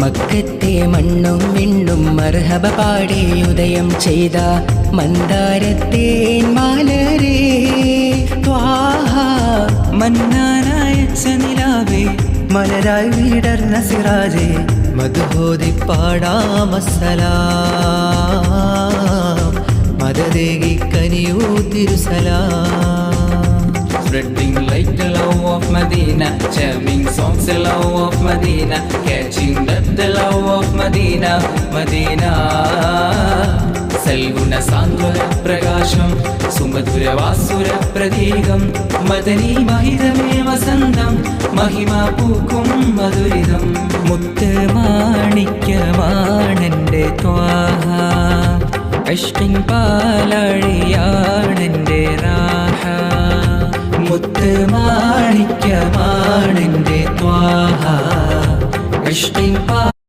മക്കത്തെ മണ്ണും വിണ്ണും മർഹബ പാടി ഉദയം ചെയ്ത മന്ദാരത്തെ മാലരേ. Thwaha മന്നാനായ സനിലാവേ മലരായി വീടർന്ന സിറാജേ മധുബോധി പാടാമസലാം മതദേകി കനിയൂ തിരുസലാം. Spreading like the love of Medina Jamming songs the love of Medina Catching that the love of Medina Medina സൽഗുണ സാന്ത്വന പ്രകാശം സുമധുര വാസുര പ്രതീകം മദനി മഹിതമേ വസന്തം മഹിമ പൂക്കും മധുരിതം മുത്ത് മാണിക്യമാണെന്റെ ത്വാഹ അഷ്ടിൻ പാലഴിയാണെന്റെ മുത്ത് മാണിക്യമാണെന്റെ ത്വാഹ.